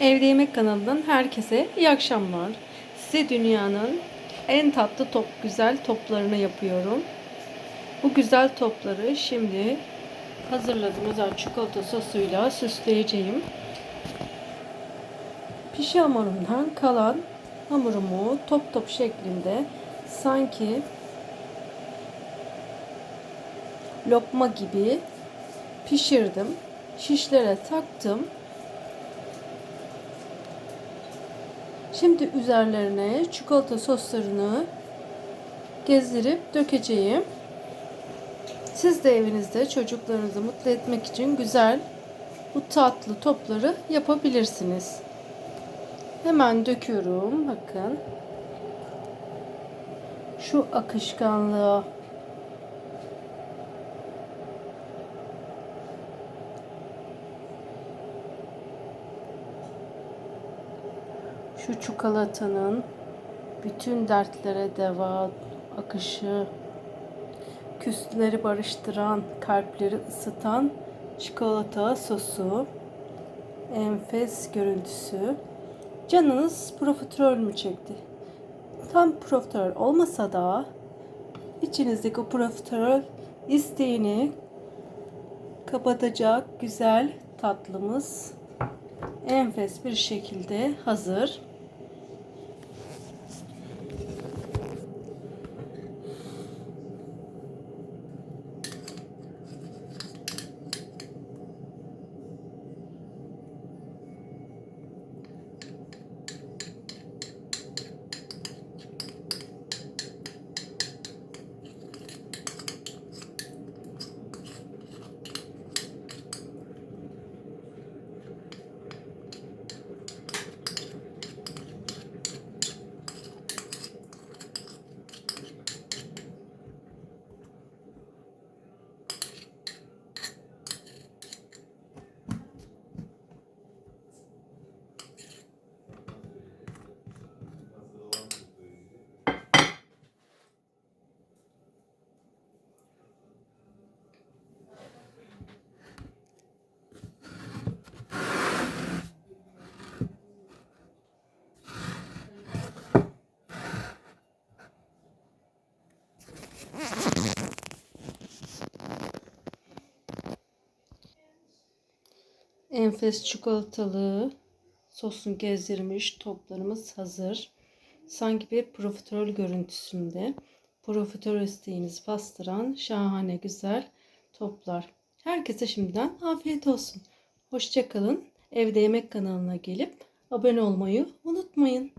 Evde Yemek kanalından herkese iyi akşamlar. Size dünyanın en tatlı top, güzel toplarını yapıyorum. Bu güzel topları şimdi hazırladığım özel çikolata sosuyla süsleyeceğim. Pişi hamurumdan kalan hamurumu top top şeklinde sanki lokma gibi pişirdim. Şişlere taktım. Şimdi üzerlerine çikolata soslarını gezdirip dökeceğim. Siz de evinizde çocuklarınızı mutlu etmek için güzel bu tatlı topları yapabilirsiniz. Hemen döküyorum. Bakın. Şu akışkanlığa şu çikolatanın bütün dertlere deva akışı, küsleri barıştıran, kalpleri ısıtan çikolata sosu, enfes görüntüsü. Canınız profiterol mü çekti? Tam profiterol olmasa da içinizdeki o profiterol isteğini kapatacak güzel tatlımız enfes bir şekilde hazır. Enfes çikolatalı sosunu gezdirmiş toplarımız hazır. Sanki bir profiterol görüntüsünde profiterol isteğinizi bastıran şahane güzel toplar. Herkese şimdiden afiyet olsun. Hoşçakalın. Evde Yemek kanalına gelip abone olmayı unutmayın.